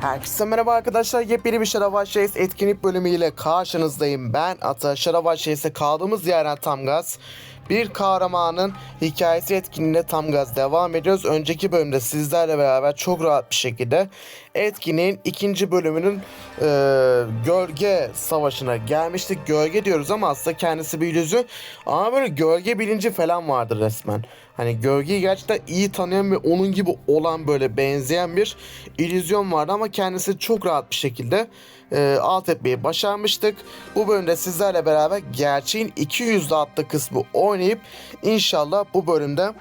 Herkese merhaba arkadaşlar. Yepyeni bir Şaravaş Chase etkinlik bölümüyle karşınızdayım. Ben Ata. Şaravaş Chase'e kaldığımız yerden tam gaz. Bir kahramanın hikayesi etkinliğine tam gaz devam ediyoruz. Önceki bölümde sizlerle beraber çok rahat bir şekilde etkinliğin ikinci bölümünün e, gölge savaşına gelmiştik. Gölge diyoruz ama aslında kendisi bir illüzyon. Ama böyle gölge bilinci falan vardır resmen. Hani gölgeyi gerçekten iyi tanıyan ve onun gibi olan böyle benzeyen bir illüzyon vardı ama kendisi çok rahat bir şekilde e, alt etmeyi başarmıştık. Bu bölümde sizlerle beraber gerçeğin 200 adlı kısmı oynayıp inşallah bu bölümde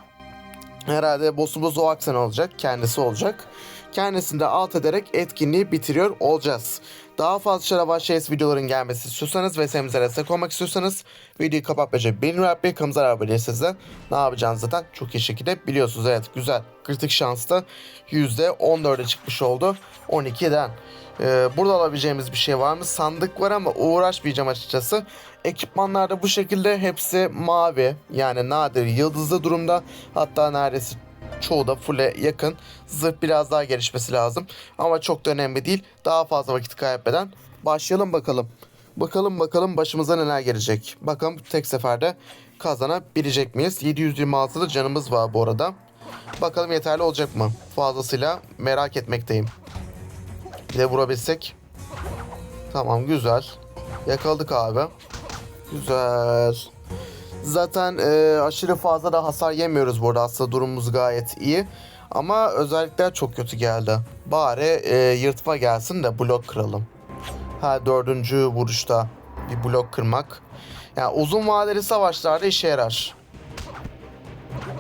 herhalde boss'umuz o aksan olacak. Kendisi olacak. Kendisini de alt ederek etkinliği bitiriyor olacağız. Daha fazla Şaravaş Chase videoların gelmesi istiyorsanız ve serimize destek olmak istiyorsanız videoyu kapatmaca beğeni yapmayı, abone değilseniz de ne yapacağınızı zaten çok iyi şekilde biliyorsunuz. Evet güzel. Kritik şansta %14'e çıkmış oldu 12'den. Ee, burada alabileceğimiz bir şey var mı? Sandık var ama uğraşmayacağım açıkçası. Ekipmanlarda bu şekilde hepsi mavi. Yani nadir yıldızlı durumda. Hatta neredeyse çoğu da full'e yakın. Zırh biraz daha gelişmesi lazım. Ama çok da önemli değil. Daha fazla vakit kaybeden başlayalım bakalım. Bakalım bakalım başımıza neler gelecek. Bakalım tek seferde kazanabilecek miyiz? 726'da canımız var bu arada. Bakalım yeterli olacak mı? Fazlasıyla merak etmekteyim. Bir de vurabilsek. Tamam güzel. Yakaladık abi. Güzel. Zaten e, aşırı fazla da hasar yemiyoruz burada. Aslında durumumuz gayet iyi. Ama özellikler çok kötü geldi. Bari e, yırtma gelsin de blok kıralım. Ha dördüncü vuruşta bir blok kırmak. Yani uzun vadeli savaşlarda işe yarar.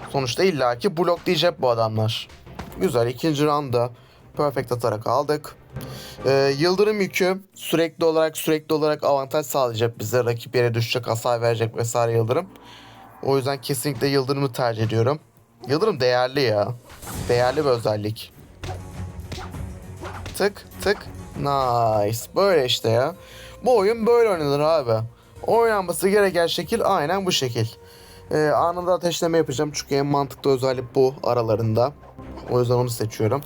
Sonuçta illaki blok diyecek bu adamlar. Güzel ikinci roundda perfect atarak aldık. Ee, yıldırım yükü sürekli olarak sürekli olarak avantaj sağlayacak bize. Rakip yere düşecek, hasar verecek vesaire yıldırım. O yüzden kesinlikle yıldırımı tercih ediyorum. Yıldırım değerli ya. Değerli bir özellik. Tık tık. Nice. Böyle işte ya. Bu oyun böyle oynanır abi. Oynanması gereken şekil aynen bu şekil. Ee, anında ateşleme yapacağım çünkü en mantıklı özellik bu aralarında. O yüzden onu seçiyorum.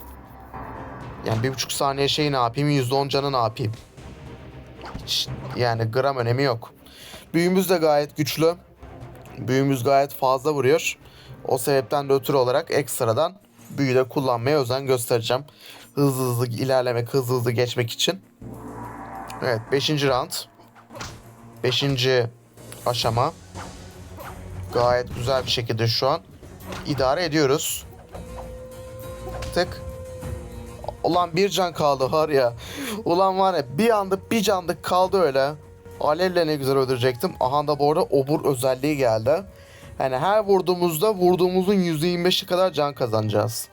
Yani bir buçuk saniye şey ne yapayım, yüzde on canı ne yapayım? Hiç, yani gram önemi yok. Büyümüz de gayet güçlü. Büyümüz gayet fazla vuruyor. O sebepten de ötürü olarak ekstradan büyü de kullanmaya özen göstereceğim. Hızlı hızlı ilerlemek, hızlı hızlı geçmek için. Evet 5. round. 5. aşama. Gayet güzel bir şekilde şu an idare ediyoruz. Tık. Ulan bir can kaldı var ya. Ulan var ya bir anda bir canlık kaldı öyle. Alevle ne güzel öldürecektim. Aha da bu arada obur özelliği geldi. Yani her vurduğumuzda vurduğumuzun %25'i kadar can kazanacağız.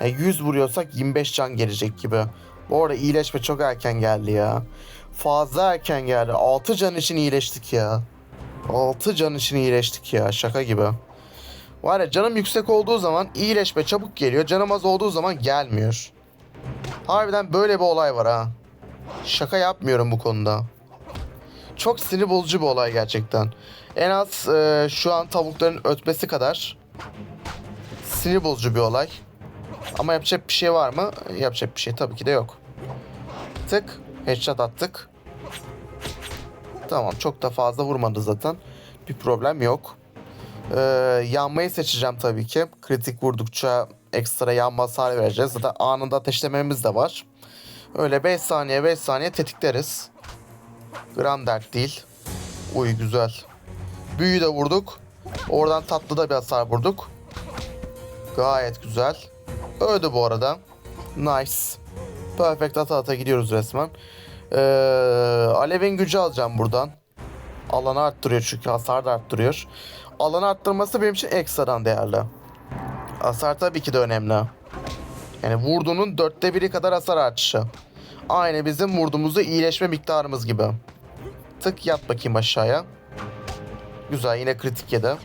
Yani 100 vuruyorsak 25 can gelecek gibi. Bu arada iyileşme çok erken geldi ya. Fazla erken geldi. 6 can için iyileştik ya. 6 can için iyileştik ya. Şaka gibi. Var ya canım yüksek olduğu zaman iyileşme çabuk geliyor. Canım az olduğu zaman gelmiyor. Harbiden böyle bir olay var ha. Şaka yapmıyorum bu konuda. Çok sinir bozucu bir olay gerçekten. En az e, şu an tavukların ötmesi kadar sinir bozucu bir olay. Ama yapacak bir şey var mı? Yapacak bir şey tabii ki de yok. Tık. Headshot attık. Tamam çok da fazla vurmadı zaten. Bir problem yok. Ee, yanmayı seçeceğim tabii ki. Kritik vurdukça ekstra yanma hasar vereceğiz. Zaten anında ateşlememiz de var. Öyle 5 saniye 5 saniye tetikleriz. Gram dert değil. Uy güzel. Büyüyü de vurduk. Oradan tatlı da bir hasar vurduk. Gayet güzel. Öldü bu arada. Nice. Perfect ata ata gidiyoruz resmen. Ee, alevin gücü alacağım buradan. Alanı arttırıyor çünkü hasar da arttırıyor. Alanı arttırması benim için ekstradan değerli. Hasar tabii ki de önemli. Yani vurduğunun dörtte biri kadar hasar artışı. Aynı bizim vurduğumuzda iyileşme miktarımız gibi. Tık yat bakayım aşağıya. Güzel yine kritik yedi.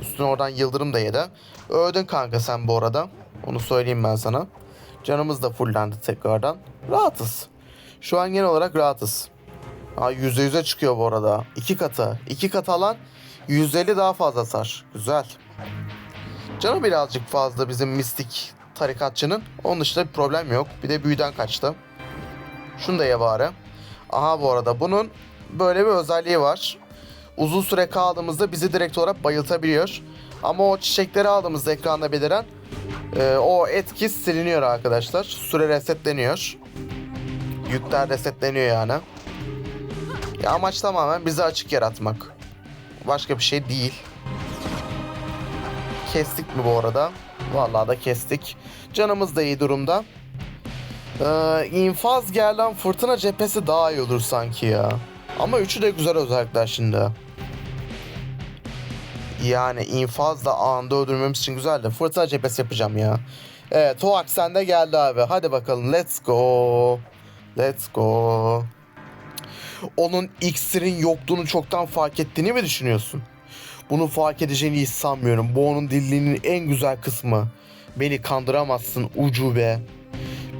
Üstüne oradan yıldırım da yedi. Öldün kanka sen bu arada. Onu söyleyeyim ben sana. Canımız da fullendi tekrardan. Rahatız. Şu an genel olarak rahatız. Ha yüzde yüze çıkıyor bu arada. İki katı. İki katı alan 150 daha fazla sar. Güzel. Canı birazcık fazla bizim mistik tarikatçının. Onun dışında bir problem yok. Bir de büyüden kaçtı. Şunu da ye. Aha bu arada bunun böyle bir özelliği var. Uzun süre kaldığımızda bizi direkt olarak bayıltabiliyor. Ama o çiçekleri aldığımızda ekranda beliren e, o etki siliniyor arkadaşlar. Süre resetleniyor. Yükler resetleniyor yani. Ya amaç tamamen bizi açık yaratmak. Başka bir şey değil. Kestik mi bu arada? Vallahi da kestik. Canımız da iyi durumda. Ee, infaz gerlen fırtına cephesi daha iyi olur sanki ya. Ama üçü de güzel özellikler şimdi. Yani infaz da anında öldürmemiz için güzel de fırtına cephesi yapacağım ya. Evet o aksen de geldi abi. Hadi bakalım let's go. Let's go. Onun iksirin yokluğunu çoktan fark ettiğini mi düşünüyorsun? Bunu fark edeceğini hiç sanmıyorum. Bu onun dilliğinin en güzel kısmı. Beni kandıramazsın ucube.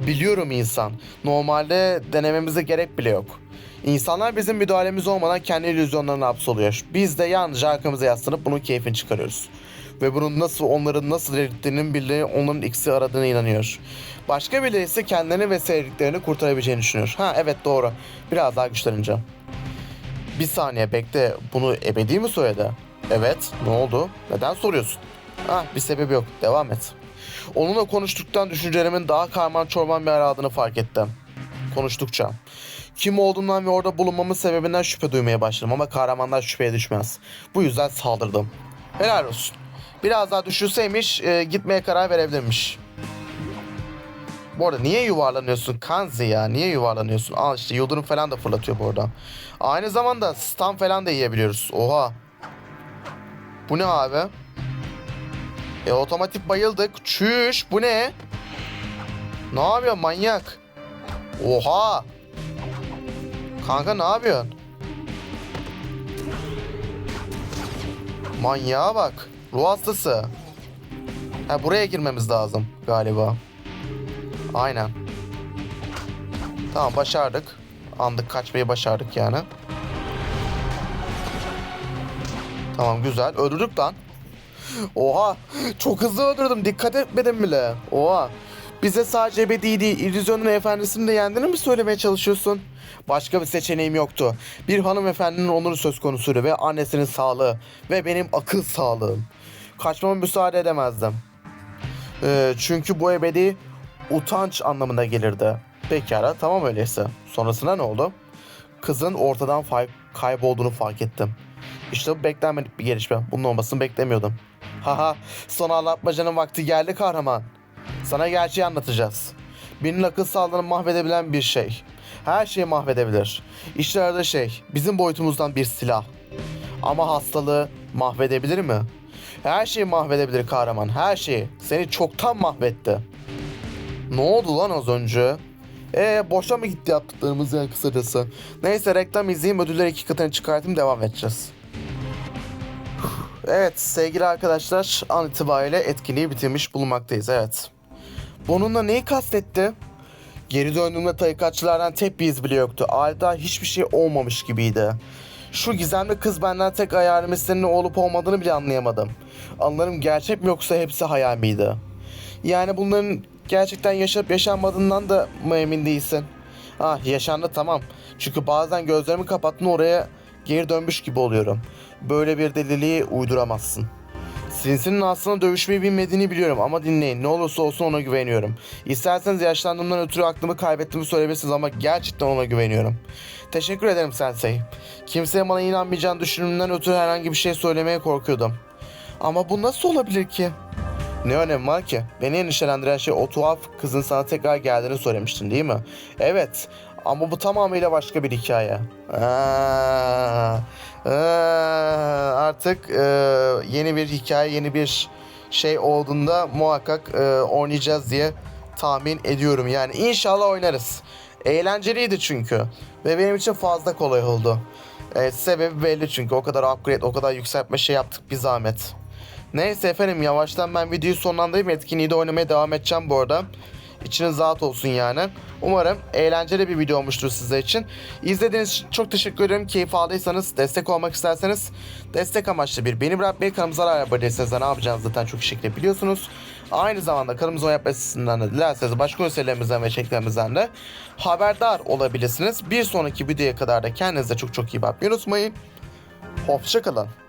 Biliyorum insan. Normalde denememize gerek bile yok. İnsanlar bizim müdahalemiz olmadan kendi illüzyonlarına hapsoluyor. Biz de yalnızca arkamıza yaslanıp bunun keyfini çıkarıyoruz. Ve bunun nasıl onların nasıl erittiğinin birileri onların ikisi aradığına inanıyor. Başka birileri ise kendilerini ve sevdiklerini kurtarabileceğini düşünüyor. Ha evet doğru. Biraz daha güçleneceğim. Bir saniye bekle. Bunu ebedi mi söyledi? Evet. Ne oldu? Neden soruyorsun? Ha bir sebebi yok. Devam et. Onunla konuştuktan düşüncelerimin daha karman çorman bir aradığını fark ettim. Konuştukça. Kim olduğundan ve orada bulunmamın sebebinden şüphe duymaya başladım ama kahramanlar şüpheye düşmez. Bu yüzden saldırdım. Helal olsun. Biraz daha düşünseymiş e, gitmeye karar verebilirmiş. Bu arada niye yuvarlanıyorsun Kanzi ya? Niye yuvarlanıyorsun? Al işte yıldırım falan da fırlatıyor bu arada. Aynı zamanda stun falan da yiyebiliyoruz. Oha. Bu ne abi? E otomatik bayıldık. Çüş bu ne? Ne yapıyor manyak? Oha. Kanka ne yapıyorsun? Manyağa bak. Ruh hastası. Ha buraya girmemiz lazım galiba. Aynen. Tamam başardık. Andık kaçmayı başardık yani. Tamam güzel. Öldürdük lan. Oha. Çok hızlı öldürdüm. Dikkat etmedim bile. Oha. Bize sadece ebedi değil, illüzyonun efendisini de yendiğini mi söylemeye çalışıyorsun? Başka bir seçeneğim yoktu. Bir hanımefendinin onuru söz konusuydu ve annesinin sağlığı ve benim akıl sağlığım. Kaçmama müsaade edemezdim. Ee, çünkü bu ebedi utanç anlamına gelirdi. Pekala tamam öyleyse. Sonrasında ne oldu? Kızın ortadan kaybolduğunu fark ettim. İşte bu beklenmedik bir gelişme. Bunun olmasını beklemiyordum. Haha son anlatmacanın vakti geldi kahraman. Sana gerçeği anlatacağız. Birinin akıl sağlığını mahvedebilen bir şey. Her şeyi mahvedebilir. İşte arada şey, bizim boyutumuzdan bir silah. Ama hastalığı mahvedebilir mi? Her şeyi mahvedebilir kahraman, her şeyi. Seni çoktan mahvetti. Ne oldu lan az önce? Ee boşa mı gitti yaptıklarımız yani kısacası? Neyse reklam izleyeyim ödülleri iki katını çıkartayım devam edeceğiz. Evet sevgili arkadaşlar an itibariyle etkinliği bitirmiş bulunmaktayız evet. Bununla neyi kastetti? Geri döndüğümde tarikatçılardan tek bir iz bile yoktu. Adeta hiçbir şey olmamış gibiydi. Şu gizemli kız benden tek hayalimin senin olup olmadığını bile anlayamadım. Anlarım gerçek mi yoksa hepsi hayal miydi? Yani bunların gerçekten yaşanıp yaşanmadığından da mı emin değilsin? Ah yaşandı tamam. Çünkü bazen gözlerimi kapattın oraya geri dönmüş gibi oluyorum. Böyle bir deliliği uyduramazsın. Sinsinin aslında dövüşmeyi bilmediğini biliyorum ama dinleyin ne olursa olsun ona güveniyorum. İsterseniz yaşlandığımdan ötürü aklımı kaybettiğimi söyleyebilirsiniz ama gerçekten ona güveniyorum. Teşekkür ederim Sensei. Kimseye bana inanmayacağını düşündüğümden ötürü herhangi bir şey söylemeye korkuyordum. Ama bu nasıl olabilir ki? Ne önemi var ki? Beni endişelendiren şey o tuhaf kızın sana tekrar geldiğini söylemiştin değil mi? Evet ama bu tamamıyla başka bir hikaye. Aa, aa, artık e, yeni bir hikaye, yeni bir şey olduğunda muhakkak e, oynayacağız diye tahmin ediyorum. Yani inşallah oynarız. Eğlenceliydi çünkü. Ve benim için fazla kolay oldu. Evet, sebebi belli çünkü. O kadar upgrade, o kadar yükseltme şey yaptık bir zahmet. Neyse efendim yavaştan ben videoyu sonlandırayım. Etkinliği de oynamaya devam edeceğim bu arada. İçiniz rahat olsun yani. Umarım eğlenceli bir video olmuştur sizler için. İzlediğiniz için çok teşekkür ederim. Keyif aldıysanız, destek olmak isterseniz destek amaçlı bir beni bırakmayı kanalımıza abone değilseniz de ne yapacağınızı zaten çok şekilde biliyorsunuz. Aynı zamanda kanalımıza oy yapma sitesinden de dilerseniz başka ünitelerimizden ve çeklerimizden de haberdar olabilirsiniz. Bir sonraki videoya kadar da kendinize çok çok iyi bakmayı unutmayın. Hoşçakalın.